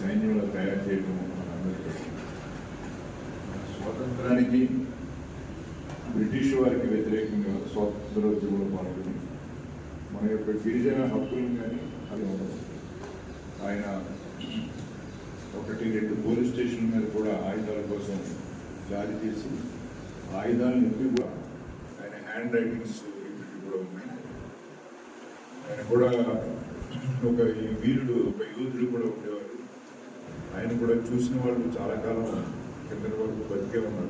సైన్యంలో తయారు చేయడం మనందరికీ స్వాతంత్రానికి బ్రిటిష్ వారికి వ్యతిరేకంగా స్వాతంత్రోద్యమంలో పాల్గొని మన యొక్క గిరిజన హక్కులను కానీ అది ఉండదు ఆయన ఒకటి రెండు పోలీస్ స్టేషన్ల మీద కూడా ఆయుధాల కోసం జారీ చేసి ఆయుధాలను ఎత్తి కూడా ఆయన హ్యాండ్ రైటింగ్స్ కూడా ఉన్నాయి. ఆయన కూడా ఒక వీరుడు ఒక యోధుడు కూడా ఉండేవారు. ఆయన కూడా చూసిన వాళ్ళు చాలా కాలం కింద వరకు బతికే ఉన్నారు.